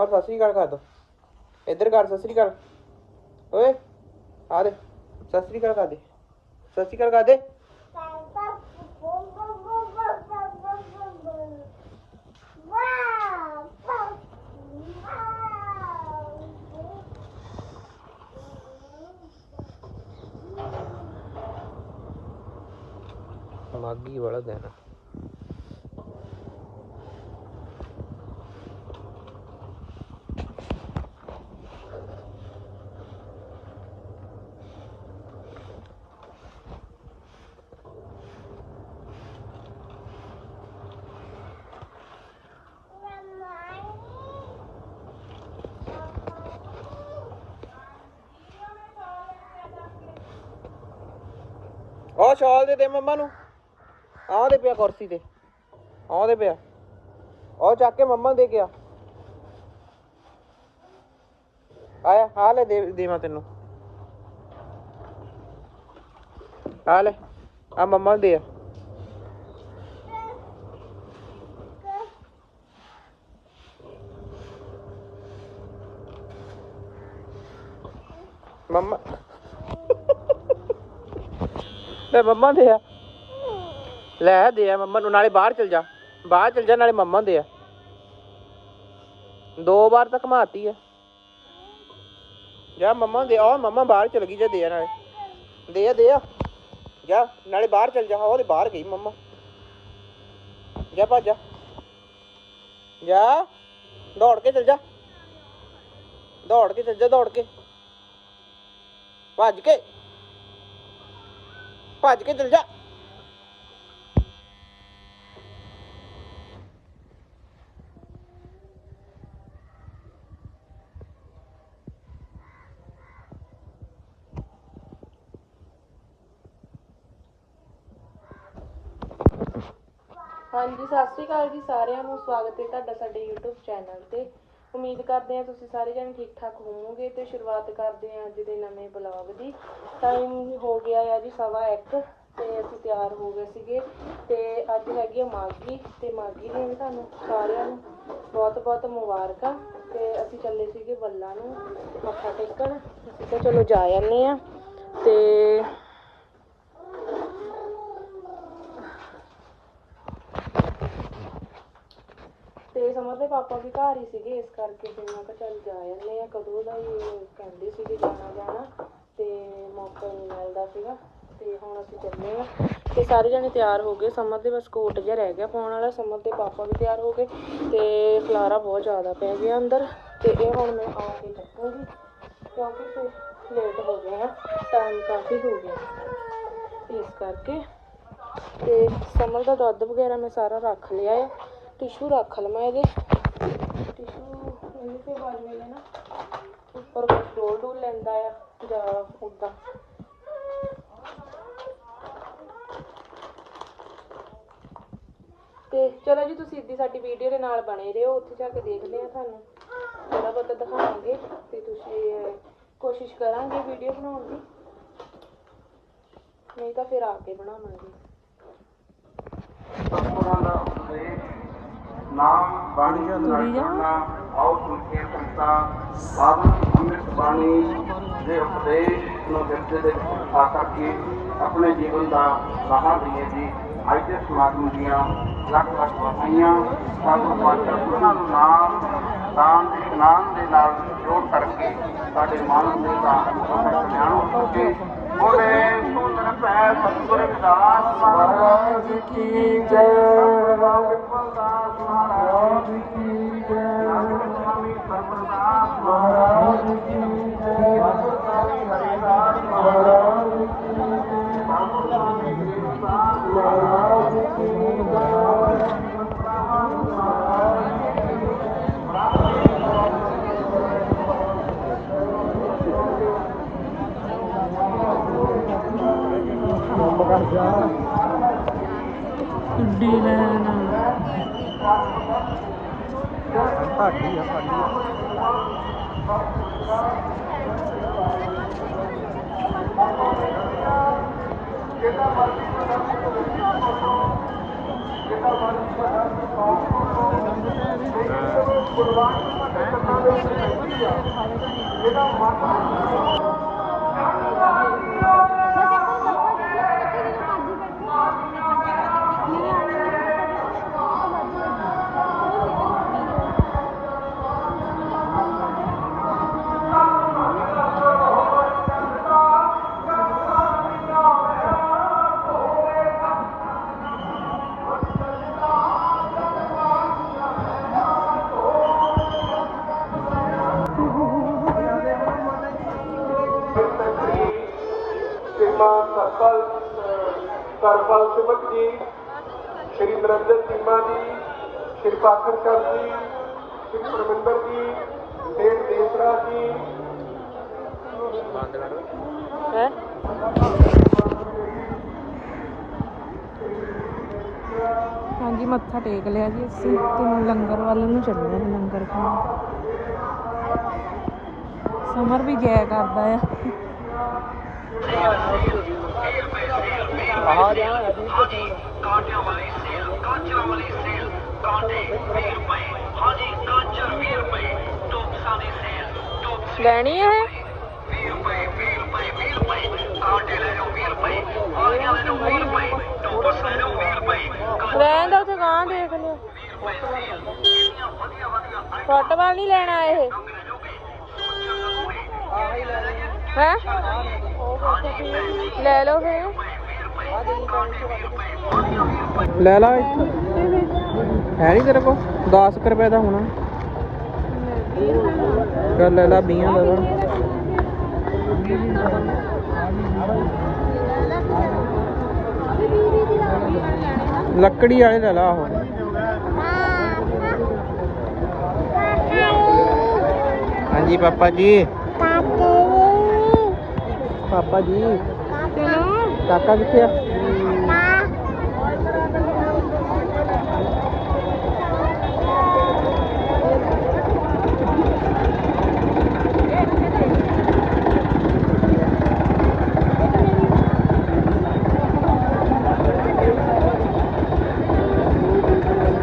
ਹੋਰ ਸਤਿ ਸ੍ਰੀ ਅਕਾਲ ਕਰ ਦੋ ਇੱਧਰ ਕਰ ਸਤਿ ਸ੍ਰੀ ਅਕਾਲ। ਓਏ, ਆ ਦੇ। ਸਤਿ ਸ੍ਰੀ ਅਕਾਲ ਕਰ ਦੇ। ਸਤਿ ਸ੍ਰੀ ਅਕਾਲ ਕਰ ਦੇ। ਮਾਗੀ ਵਾਲਾ ਦਿਨ। ਆ। ਉਹ ਸ਼ਾਲ ਦੇ ਦੇ ਮੰਮਾ ਨੂੰ। ਆਹ ਦੇ ਪਿਆ ਕੁਰਸੀ ਤੇ। ਆਹ ਦੇ ਪਿਆ। ਉਹ ਚੱਕ ਕੇ ਮੰਮਾ ਨੂੰ ਦੇ ਗਿਆ ਆਇਆ ਆ ਲੈ ਦੇ, ਦੇਵਾਂ ਤੈਨੂੰ। ਆ ਲੈ ਆ ਮੰਮਾ ਨੂੰ ਦੇ ਆ। ਮੰਮਾ ਲੈ ਮੰਮਾ ਦੇ ਆ। ਲੈ ਦੇ ਆ ਮੰਮਾ ਨੂੰ, ਨਾਲੇ ਬਾਹਰ ਚਲ ਜਾ। ਬਾਹਰ ਚਲ ਜਾ, ਨਾਲੇ ਮੰਮਾ ਦੇ ਆ। ਦੋ ਵਾਰ ਤਾਂ ਘਮਾਤੀ ਆ। ਜਾ ਮੰਮਾ ਦੇ ਆ ਮੰਮਾ ਬਾਹਰ ਚਲ ਗਈ, ਜਾ ਦੇ ਆ ਨਾਲੇ। ਦੇ ਆ ਦੇ ਆ। ਜਾ, ਨਾਲੇ ਬਾਹਰ ਚਲ ਜਾ ਉਹਦੇ ਬਾਹਰ ਗਈ ਮੰਮਾ। ਜਾ ਭੱਜ ਜਾ। ਜਾ, ਦੌੜ ਕੇ ਚਲ ਜਾ। ਦੌੜ ਕੇ ਚਲ ਜਾ, ਦੌੜ ਕੇ। ਭੱਜ ਕੇ। ਭੱਜ ਕੇ ਚਲ ਜਾ। ਹਾਂਜੀ, ਸਤਿ ਸ਼੍ਰੀ ਅਕਾਲ ਜੀ ਸਾਰਿਆਂ ਨੂੰ। ਸਵਾਗਤ ਹੈ ਤੁਹਾਡਾ ਸਾਡੇ YouTube ਚੈਨਲ ਤੇ। ਉਮੀਦ ਕਰਦੇ ਹਾਂ ਤੁਸੀਂ ਸਾਰੇ ਜਣੇ ਠੀਕ ਠਾਕ ਹੋਵੋਗੇ ਤੇ ਸ਼ੁਰੂਆਤ ਕਰਦੇ ਹਾਂ ਅੱਜ ਦੇ ਨਵੇਂ ਬਲੌਗ ਦੀ। ਟਾਈਮ ਹੋ ਗਿਆ ਹੈ ਜੀ ਸਵਾ ਇੱਕ ਤੇ ਅਸੀਂ ਤਿਆਰ ਹੋ ਗਏ ਸੀਗੇ ਤੇ ਅੱਜ ਹੈਗੀ ਆ ਮਾਗੀ ਤੇ ਮਾਗੀ ਦੀਆਂ ਤੁਹਾਨੂੰ ਸਾਰਿਆਂ ਨੂੰ ਬਹੁਤ ਬਹੁਤ ਮੁਬਾਰਕਾਂ ਤੇ ਅਸੀਂ ਚੱਲੇ ਸੀਗੇ ਬੱਲਾ ਨੂੰ ਮੱਥਾ ਟੇਕਣ। ਅਸੀਂ ਕਿਹਾ ਚਲੋ ਜਾ ਆਨੇ ਆ ਤੇ ਤੇ ਸਮਰ ਦੇ ਪਾਪਾ ਵੀ ਘਰ ਹੀ ਸੀਗੇ ਇਸ ਕਰਕੇ ਫਿਰ ਮੈਂ ਕਿਹਾ ਚੱਲ ਜਾ ਆਨੇ ਆ ਕਦੋਂ ਦਾ ਹੀ ਕਹਿੰਦੇ ਸੀਗੇ ਜਾਣਾ ਜਾਣਾ ਤੇ ਮੌਕਾ ਨਹੀਂ ਮਿਲਦਾ ਸੀਗਾ ਤੇ ਹੁਣ ਅਸੀਂ ਚੱਲੇ ਆ ਤੇ ਸਾਰੇ ਜਣੇ ਤਿਆਰ ਹੋ ਗਏ। ਸਮਰ ਦੇ ਬਸ ਕੋਟ ਜਿਹਾ ਰਹਿ ਗਿਆ ਪਾਉਣ ਵਾਲਾ। ਸਮਰ ਦੇ ਪਾਪਾ ਵੀ ਤਿਆਰ ਹੋ ਗਏ ਤੇ ਖਲਾਰਾ ਬਹੁਤ ਜ਼ਿਆਦਾ ਪੈ ਗਿਆ ਅੰਦਰ। ਤੇ ਇਹ ਹੁਣ ਮੈਂ ਆ ਕੇ ਚੱਕੂਗੀ ਕਿਉਂਕਿ ਫਿਰ ਲੇਟ ਹੋ ਗਏ ਆ। ਟਾਈਮ ਕਾਫੀ ਹੋ ਗਿਆ। ਇਸ ਕਰਕੇ ਤੇ ਸਮਰ ਦਾ ਦੁੱਧ ਵਗੈਰਾ ਮੈਂ ਸਾਰਾ ਰੱਖ ਲਿਆ ਹੈ ਟਿਸ਼ੂ ਰੱਖ ਲਵਾਂ ਇਹਦੇ। ਟਿਸ਼ੂ ਇਹਦੇ ਤੇ ਬਾਜ ਵੇਲੇ ਨਾ। ਉੱਪਰ ਕੁਝ ਡੋਲ ਡੋਲ ਲੈਂਦਾ ਆ ਜਾਂ ਉੱਦਾਂ ਤੇ ਚਲੋ ਜੀ ਤੁਸੀਂ ਇੱਦੀ ਸਾਡੀ ਵੀਡੀਓ ਦੇ ਨਾਲ ਬਣੇ ਰਹੋ। ਉੱਥੇ ਜਾ ਕੇ ਦੇਖਦੇ ਆ ਤੁਹਾਨੂੰ। ਥੋੜਾ ਬਹੁਤਾ ਦਿਖਾਵਾਂਗੇ ਤੇ ਤੁਸੀਂ ਕੋਸ਼ਿਸ਼ ਕਰਾਂਗੇ ਵੀਡੀਓ ਬਣਾਉਣ ਦੀ। ਨਹੀਂ ਤਾਂ ਫਿਰ ਆ ਕੇ ਬਣਾਵਾਂਗੇ। ਸਤਿਗੁਰਾਂ ਦਾ ਉਪਦੇਸ਼ ਨਾਮ ਬਾਣੀ ਕਰਨਾ ਆਉ ਸੁਣੀਏ ਸੰਤਾ ਸਾਧਨ ਅੰਮ੍ਰਿਤ ਬਾਣੀ ਦੇ ਉਪਦੇਸ਼ ਨੂੰ ਦਿਲ ਦੇ ਵਿੱਚ ਆ ਕਰਕੇ ਆਪਣੇ ਜੀਵਨ ਦਾ ਰਾਹ ਲਈਏ ਜੀ। ਅੱਜ ਦੇ ਸਮਾਗਮ ਦੀਆਂ ਲੱਖ ਲੱਖ ਵਧਾਈਆਂ ਸਾਨੂੰ ਪਾਤਰ ਉਹਨਾਂ ਨੂੰ ਨਾਮ ਦਾਨ ਇਸ਼ਨਾਨ ਦੇ ਨਾਲ ਜੋੜ ਕਰਕੇ ਸਾਡੇ ਮਨ ਦੇ ਦਾ ਕਲਿਆਣ ਹੋ ਸਕੇ। ਬੋਲੇ ਸੁੰਦਰ ਪੈ ਸਤਿਗੁਰ ਵਿਦਾਸ ਮਹਾਰਾਜ। ਕੀ ਜੈ। ਮਹਾਰਾਜ ਕੀ ਜੈ ਸਵਾਮੀ Maravilha. ਇਹਦਾ ਦੇ ਮਨ ਸਰਪਾਲ ਸਿਮਕ ਜੀ, ਸ਼੍ਰੀ ਨਰਿੰਦਰ ਚੀਮਾ ਜੀ, ਸ਼੍ਰੀ ਪਾਖਰ ਕਰ ਜੀ, ਸ਼੍ਰੀ ਪਰਮਿੰਦਰ ਜੀ ਸੇਠ ਦੇਸਰਾ ਜੀ। ਹਾਂਜੀ, ਮੱਥਾ ਟੇਕ ਲਿਆ ਜੀ ਅਸੀਂ। ਤੇ ਲੰਗਰ ਵੱਲ ਨੂੰ ਚੱਲੇ ਹਾਂ ਲੰਗਰ ਖਾਣ। ਸਮਰ ਵੀ ਜਾਇਆ ਕਰਦਾ ਆ। ਕਾਂਟਿਆਂ ਵਾਲੀ ਸੇਲ ਕਾਂਚਰਾਂ ਵਾਲੀ ਸੇਲ ਕਾਂਟੇ 20 ਰੁਪਏ ਹਾਂਜੀ ਕਾਂਚਰ 20 ਰੁਪਏ ਟੋਪਸਾਂ ਦੀ ਸੇਲ ਟੋਪਸ ਲੈਣੀ ਹੈ 20 ਰੁਪਏ 20 ਰੁਪਏ 20 ਰੁਪਏ ਕਾਂਟੇ ਲੈ ਜਾਓ 20 ਰੁਪਏ ਆਲੀਆਂ ਲੈ ਜਾਓ 20 ਰੁਪਏ ਟੋਪਸ ਲੈ ਜਾਓ 20 ਰੁਪਏ ਲੈਣ ਦਾ ਉੱਥੇ ਗਾਂ ਦੇਖ ਲਿਓ। ਫੁੱਟਬਾਲ ਨਹੀਂ ਲੈਣਾ ਇਹ। ਹੈ? ਲੈ ਲਓ ਫਿਰ। ਲੈ ਲਾ ਹੈ ਨਹੀਂ ਤੇਰੇ ਕੋਲ? 10 ਕੁ ਰੁਪਏ ਦਾ ਹੋਣਾ। ਚੱਲ ਲੈ ਲਾ 20 ਦਾ। ਲੱਕੜੀ ਵਾਲੇ ਲੈ ਲਾ ਆਹੋ। ਹਾਂਜੀ ਪਾਪਾ ਜੀ। ਪਾਪਾ ਜੀ ਕਾਕਾ ਕਿੱਥੇ ਆ?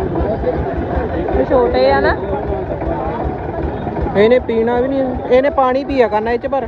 ਇਹ ਛੋਟੇ ਆ ਨਾ। ਇਹਨੇ ਪੀਣਾ ਵੀ ਨਹੀਂ ਇਹਨੇ ਪਾਣੀ ਪੀਆ ਕਰਨਾ ਇਹ ਚ ਪਰ।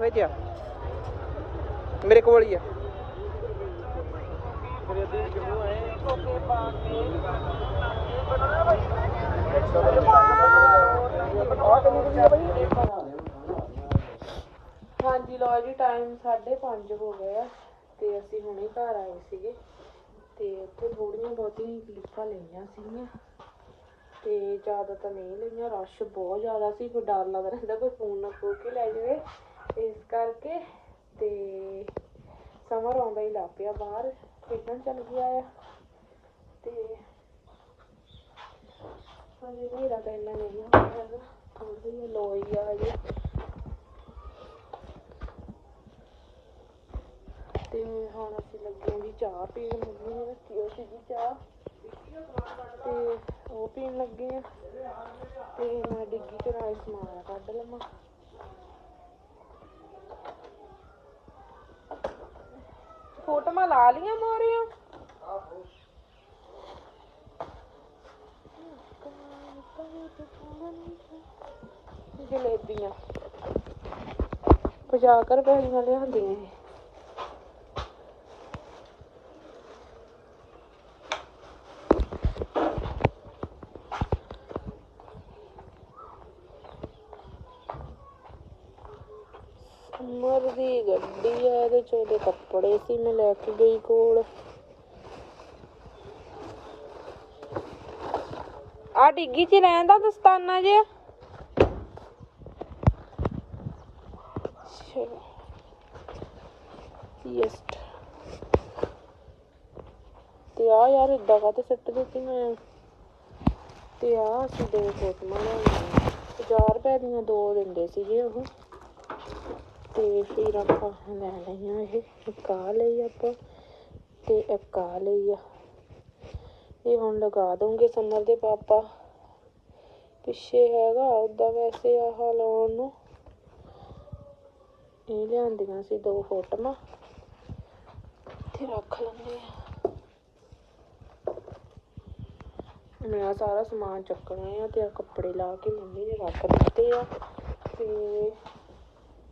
ਲਫਾਫੇ ਚ ਆ। ਮੇਰੇ ਕੋਲ ਹੀ ਆ। ਹਾਂਜੀ ਲੋ ਜੀ ਟਾਈਮ 5:30 ਹੋ ਗਏ ਤੇ ਅਸੀਂ ਹੁਣੇ ਘਰ ਆਏ ਸੀਗੇ ਤੇ ਉੱਥੇ ਥੋੜੀਆਂ ਬਹੁਤੀਆਂ ਕਲਿੱਪਾਂ ਲਈਆਂ ਸੀਗੀਆਂ ਤੇ ਜ਼ਿਆਦਾ ਤਾਂ ਨਹੀਂ ਲਈਆਂ, ਰਸ਼ ਬਹੁਤ ਜ਼ਿਆਦਾ ਸੀ, ਕੋਈ ਡਰ ਲੱਗਦਾ ਰਹਿੰਦਾ, ਕੋਈ ਫੋਨ ਨਾ ਖੋ ਕੇ ਲੈ ਜਾਵੇ। ਇਸ ਕਰਕੇ ਤੇ ਸਮਰ ਆਉਂਦਾ ਹੀ ਲੱਗ ਪਿਆ ਬਾਹਰ, ਖੇਡਣ ਚੱਲ ਗਿਆ ਆ। ਤੇ ਹਜੇ ਹਨੇਰਾ ਤਾਂ ਇੰਨਾ ਨਹੀਂ ਹੋਇਆ ਥੋੜੀ ਲੋਈ ਆ ਹਜੇ। ਤੇ ਹੁਣ ਅਸੀਂ ਲੱਗੇ ਹਾਂ ਜੀ ਚਾਹ ਪੀਣ ਮੰਮੀ ਨੇ ਰੱਖੀ ਹੋਈ ਸੀਗੀ ਚਾਹ। ਤੇ ਉਹ ਪੀਣ ਲੱਗੇ ਆ। ਤੇ ਮੈਂ ਡਿੱਗੀ ਚ ਨਾਲੇ ਸਮਾਨ ਕੱਢ ਲਵਾਂ। ਫੋਟੋਆਂ ਲਾ ਲੀਆਂ ਮੋਰੀਆਂ? ਜਲੇਬੀਆਂ। 50 ਰੁਪਏ ਦੀਆਂ ਲਿਆਂਦੀਆਂ ਇਹ ਸਮਰ ਦੀ ਗੱਡੀ ਆ ਇਹਦੇ ਕੱਪੜੇ ਸੀ, ਮੈਂ ਲੈ ਕੇ ਗਈ ਕੋਲ। ਆ ਡਿੱਗੀ ਚ ਰਹਿੰਦਾ ਦਸਤਾਨਾ ਜਿਹਾ। ਚਲੋ ਤੇ ਆ ਯਾਰ ਇਦਾਂ ਕਾਤੇ ਸਿੱਟ ਦਿੱਤੀ ਮੈਂ। ਤੇ ਆ ਅਸੀਂ ਦੋ ਫੋਟੋਆਂ ਲੈਣੀਆਂ 50 ਰੁਪਏ ਦੀਆਂ ਦੋ ਦਿੰਦੇ ਸੀਗੇ ਉਹ। ਤੇ ਫਿਰ ਆਪਾਂ ਲੈ ਲਈਆਂ ਇਹ, ਇੱਕ ਆਹ ਲਈ ਆਪਾਂ ਤੇ ਇੱਕ ਆਹ ਲਈ ਆ। ਇਹ ਹੁਣ ਲਗਾ ਦੂੰਗੇ ਸਮਰ ਦੇ ਪਾਪਾ। ਪਿੱਛੇ ਹੈਗਾ ਉਦਾਂ ਵੈਸੇ ਆਹ ਲਾਉਣ ਨੂੰ। ਇਹ ਲਿਆਂਦੀਆਂ ਸੀ ਦੋ ਫੋਟੋਆਂ। ਇੱਥੇ ਰੱਖ ਲੈਂਦੇ ਆ। ਮੈਂ ਸਾਰਾ ਸਮਾਨ ਚੱਕਣਾ ਆ ਤੇ ਆ ਕੱਪੜੇ ਲਾ ਕੇ ਮੰਮੀ ਨੇ ਰੱਖ ਦਿੱਤੇ ਆ ਤੇ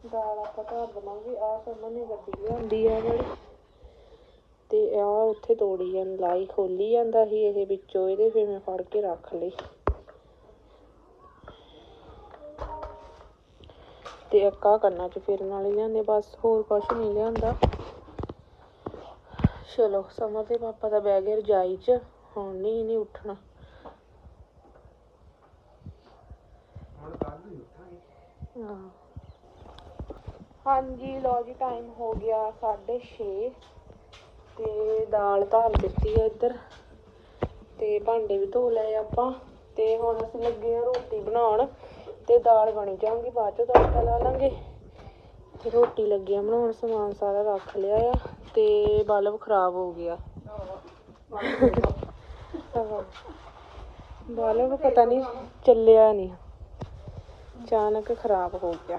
ਦਾਲ ਆਪਾਂ ਘਰ ਬਣਾਵਾਂਗੇ ਆ ਸਮਰ ਨੇ ਗੱਡੀ ਲਿਆਂਦੀ ਆ ਵਾਲੀ ਤੇ ਆ ਉੱਥੇ ਤੋੜੀ ਜਾਂ ਲਾਈ ਖੋਲੀ ਜਾਂਦਾ ਸੀ ਇਹ ਵਿੱਚੋਂ ਇਹਦੇ ਫਿਰ ਮੈਂ ਫੜ ਕੇ ਰੱਖ ਲਈ। ਤੇ ਆਹ ਕੰਨਾਂ 'ਚ ਫਿਰਨ ਵਾਲੇ ਲਿਆਂਦੇ ਬਸ ਹੋਰ ਕੁਛ ਨਹੀਂ ਲਿਆਂਦਾ। ਚਲੋ ਸਮਰ ਦੇ ਪਾਪਾ ਦਾ ਬੈਗ ਹੈ ਰਜਾਈ 'ਚ ਹੁਣ ਨਹੀਂ ਨਹੀਂ ਉੱਠਣਾ। ਹਾਂ। ਹਾਂਜੀ ਲੋ ਜੀ ਟਾਈਮ ਹੋ ਗਿਆ 6:30 ਤੇ ਦਾਲ ਧਰ ਦਿੱਤੀ ਆ ਇੱਧਰ ਤੇ ਭਾਂਡੇ ਵੀ ਧੋ ਲਏ ਆਪਾਂ ਤੇ ਹੁਣ ਅਸੀਂ ਲੱਗੇ ਆ ਰੋਟੀ ਬਣਾਉਣ ਤੇ ਦਾਲ ਬਣੀ ਜਾਊਗੀ, ਬਾਅਦ ਚੋਂ ਤੜਕਾ ਲਾ ਲਾਂਗੇ ਤੇ ਰੋਟੀ ਲੱਗੀ ਆ, ਬਣਾਉਣ ਸਮਾਨ ਸਾਰਾ ਰੱਖ ਲਿਆ ਆ ਤੇ ਬਲਬ ਖਰਾਬ ਹੋ ਗਿਆ ਹਾਂ। ਬਲਬ ਪਤਾ ਨਹੀਂ ਚੱਲਿਆ ਨਹੀਂ, ਅਚਾਨਕ ਖਰਾਬ ਹੋ ਗਿਆ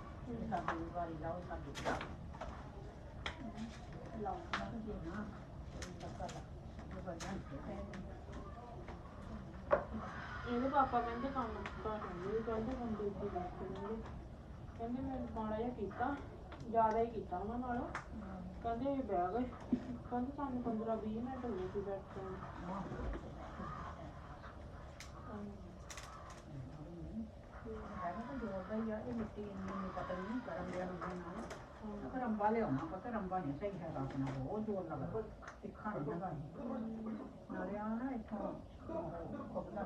ਬੰਦਾ ਇਹਦੇ ਪਾਪਾ ਕਹਿੰਦੇ ਕੰਮ ਕਰ ਕਹਿੰਦੇ ਕੰਮ ਦੇ ਉੱਤੇ ਬੈਠ ਕਹਿੰਦੇ ਕਹਿੰਦੇ ਮੈਂ ਮਾੜਾ ਜਿਹਾ ਕੀਤਾ, ਜ਼ਿਆਦਾ ਹੀ ਕੀਤਾ ਉਹਨਾਂ ਨਾਲ। ਕਹਿੰਦੇ ਬਹਿ ਗਏ। ਕਹਿੰਦੇ ਸਾਨੂੰ 15 20 ਮਿੰਟ ਹੋ ਗਏ ਸੀ ਬੈਠੇ ਨੂੰ। ਰੰਬਾ ਲਿਆਉਣਾ ਪਤਾ ਰੰਬਾ ਨਹੀਂ ਸਹੀ ਹੈਗਾ ਆਪਣਾ ਬਹੁਤ ਜ਼ੋਰ ਲੱਗਦਾ ਤਿੱਖਾ ਨਹੀਂ ਹੈਗਾ ਨਾਲੇ ਆ ਨਾ ਇੱਥੋਂ ਖੋਪਦਾ ਆ।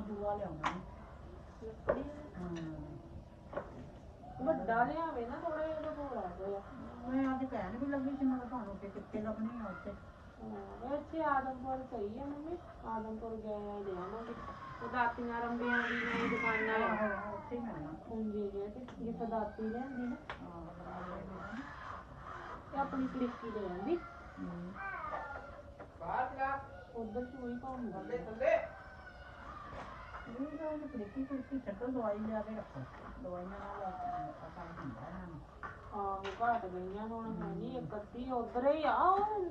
ਦੂਆ ਲਿਆਉਣਾ ਲੱਕੜੀ ਹਾਂ ਵੱਡਾ ਲਿਆਵੇ ਨਾ ਥੋੜਾ ਜਿਹਾ ਉਹਦਾ ਭੋਲਾ ਹੋਇਆ ਮੈਂ ਅੱਜ ਕਹਿਣ ਵੀ ਲੱਗੀ ਸੀ ਮੈਂ ਕਿਹਾ ਤੁਹਾਨੂੰ ਕਿ ਕਿੱਥੇ ਲੱਭਣੀ ਆ ਉੱਥੇ? ਹਾਂ ਇੱਥੇ ਆਦਮਪੁਰ ਸਹੀ ਹੈ ਮੰਮੀ ਆਦਮਪੁਰ ਗਏ ਆ ਲਿਆਵਾਂਗੇ ਉਹ ਦਾਤੀਆਂ ਰੰਬਿਆਂ ਦੀ ਨਵੀਂ ਦੁਕਾਨਾਂ ਆ। ਆਹੋ, ਉੱਥੇ ਹੀ ਮਿਲਣਾ। ਹੁੰਦੀ ਜੇ ਤੇ ਜਿੱਥੇ ਦਾਤੀ ਲੈਂਦੀ ਨਾ। ਤੇ ਆਪਣੀ ਕਲਿੱਕੀ ਲੈ ਆਂਦੀ। ਹੂੰ। ਬਾਹਰ ਜਾ। ਉਧਰ ਚੂਈ ਪਾਉਂਦਾ ਥੱਲੇ ਥੱਲੇ। ਇਹ ਤਾਂ ਉਹਨੇ ਪ੍ਰੀਤੀ ਪ੍ਰੀਤੀ ਛੱਡੋ ਦਵਾਈ ਲਿਆ ਕੇ ਰੱਖੋ। ਦਵਾਈਆਂ ਨਾਲ ਪਤਾ ਨਹੀਂ ਹੁੰਦਾ ਇਹਨਾਂ ਨੂੰ। ਆਹੋ ਘਟ ਗਈਆਂ ਹੁਣ ਹੈ ਨਹੀਂ ਇੱਕ ਅੱਧੀ ਉਧਰ ਹੀ ਆ। ਉਹ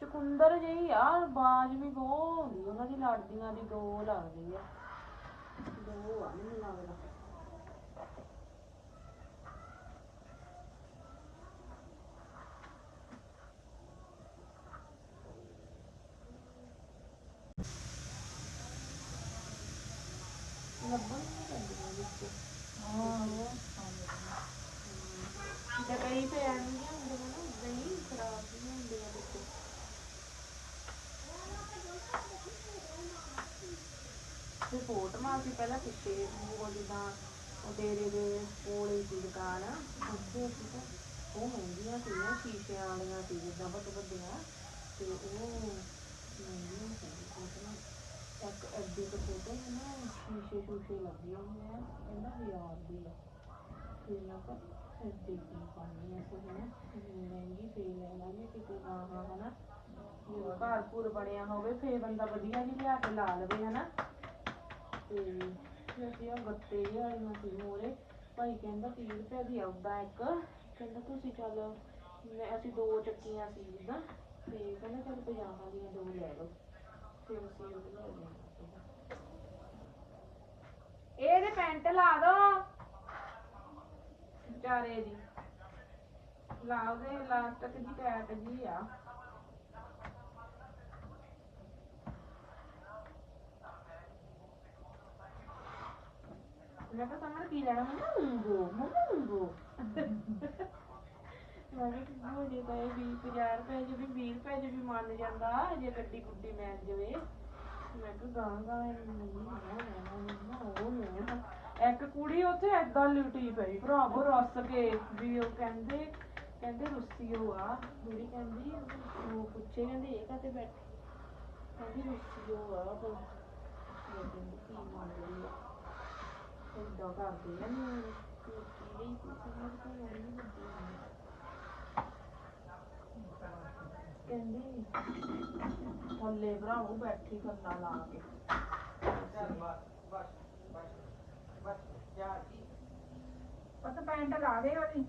ਚੁਕੰਦਰ ਜਿਹੀ ਆ ਬਾਜ ਵੀ ਬਹੁਤ ਹੁੰਦੀ ਉਹਨਾਂ ਦੀ ਲੜਦੀਆਂ ਦੀ ਦੋ ਲੱਗਦੀ ਆ। ਦੋ ਆ ਮੈਨੂੰ ਲੱਗਦਾ। ਲੱਭਣ ਨਹੀਂ ਪੈਂਦੀਆਂ ਵਿੱਚ। ਜਿੱਦਾਂ ਕਈ ਤੇ ਆਣਗੀਆਂ ਹੁੰਦੀਆਂ ਨਾ ਉਦਾਂ ਹੀ ਖਰਾਬ ਵੀ ਹੁੰਦੀਆਂ ਵਿੱਚ ਤੇ ਫੋਟੋਆਂ ਅਸੀਂ ਪਹਿਲਾਂ ਪਿੱਛੇ ਉਹ ਜਿੱਦਾਂ ਉਹ ਡੇਰੇ ਦੇ ਕੋਲੇ ਸੀ ਦੁਕਾਨ, ਉੱਥੇ ਅਸੀਂ ਤਾਂ ਉਹ ਮਹਿੰਗੀਆਂ ਸੀਗੀਆਂ, ਸ਼ੀਸ਼ਿਆਂ ਵਾਲੀਆਂ ਸੀ ਜਿੱਦਾਂ ਵੱਡ ਵੱਡੀਆਂ ਤੇ ਉਹ ਮਹਿੰਗੀਆਂ ਸੀ। ਫੋਟੋਆਂ ਇੱਕ ਐਡੀ ਕੁ ਫੋਟੋ ਹੈ ਨਾ, ਸ਼ੀਸ਼ੇ ਸ਼ੂਸ਼ੇ ਲੱਗੇ ਹੋਏ ਆ ਇਹਨਾਂ ਹਜ਼ਾਰ ਦੀ ਆ। ਤੇ ਮੈਂ ਕਿਹਾ ਐਡੀ ਕੀ ਪਾਣੀ ਆ ਸੋ ਮਹਿੰਗੀ ਫੇਰ ਲੈ ਲਾਂਗੇ ਕਿਤੇ, ਹਾਂ ਹਾਂ, ਹਨਾ। ਜਦੋਂ ਘਰ ਪੂਰ ਬਣਿਆ ਹੋਵੇ, ਫੇਰ ਬੰਦਾ ਵਧੀਆ ਜਿਹੀ ਲਿਆ ਕੇ ਲਾ ਲਵੇ, ਹਨਾ। ਤੇ ਅਸੀਂ ਉਹ ਗੱਤੇ ਜਿਹੇ ਵਾਲੀਆਂ ਸੀ ਮੋਰੇ। ਭਾਈ ਕਹਿੰਦਾ 30 ਰੁਪਏ ਦੀ ਆਉਂਦਾ ਇੱਕ। ਕਹਿੰਦਾ ਤੁਸੀਂ ਚੱਲ, ਮੈਂ ਅਸੀਂ ਦੋ ਚੱਕੀਆਂ ਸੀ ਜਿੱਦਾਂ। ਤੇ ਕਹਿੰਦਾ ਚੱਲ ਪਜਾਮਾ ਦੀਆਂ ਦੋ ਲੈ ਲਓ। ਤੇ ਅਸੀਂ ਉਹ ਲੈ ਲਈਆਂ ਇਹਦੇ ਪੈਂਟ ਲਾ ਦੋ। ਵਿਚਾਰੇ ਦੀ। ਲਾ ਲਾਸਟਕ ਜੀ ਟੈਟ ਜੀ ਆ। ਮੈਂ ਕਿਹਾ ਸਮਰ ਕੀ ਲੈਣਾ? ਮੈਂ ਮੰਗੋ ਮੰਗੋ। ਮੈਂ ਕਿਹਾ ਜੇ ਤਾਂ ਇਹ 20 50 ਰੁਪਏ ਚ ਵੀ 20 ਰੁਪਏ ਚ ਵੀ ਮੰਨ ਜਾਂਦਾ, ਜੇ ਗੱਡੀ ਗੁੱਡੀ ਮਿਲ ਜਵੇ। ਮੈਂ ਕਿਹਾ ਗਾਂ ਗਾਂ ਨਹੀਂ ਇੱਕ ਕੁੜੀ ਉੱਥੇ ਏਦਾਂ ਲੁੱਟੀ ਪਈ ਭਰਾਵੋ ਰੁੱਸ ਕੇ ਵੀ ਉਹ ਕਹਿੰਦੇ ਕਹਿੰਦੇ ਰੁੱਸੀ ਉਹ ਆ। ਕੁੜੀ ਕਹਿੰਦੀ, ਉਹ ਪੁੱਛੇ ਕਹਿੰਦੇ, ਇਹ ਕਾਤੇ ਬੈਠੀ? ਕਹਿੰਦੀ ਰੁੱਸੀ ਉਹ ਆ ਉਹ ਕਹਿੰਦੀ ਕੀ ਮੰਨ ਲਈ ਏਦਾਂ ਕਰਦੇ ਆ ਨੀ ਕੀ ਲਈ ਸਮਝ ਤੋਂ ਨਹੀਂ ਲੱਗੀ ਕਹਿੰਦੀ ਥੱਲੇ ਭਰਾਵੋ ਬੈਠੀ ਕੰਨਾ ਲਾ ਕੇ। ਪਤਾ ਪੈਂਟ ਲਾ ਦੇ ਉਹਦੀ।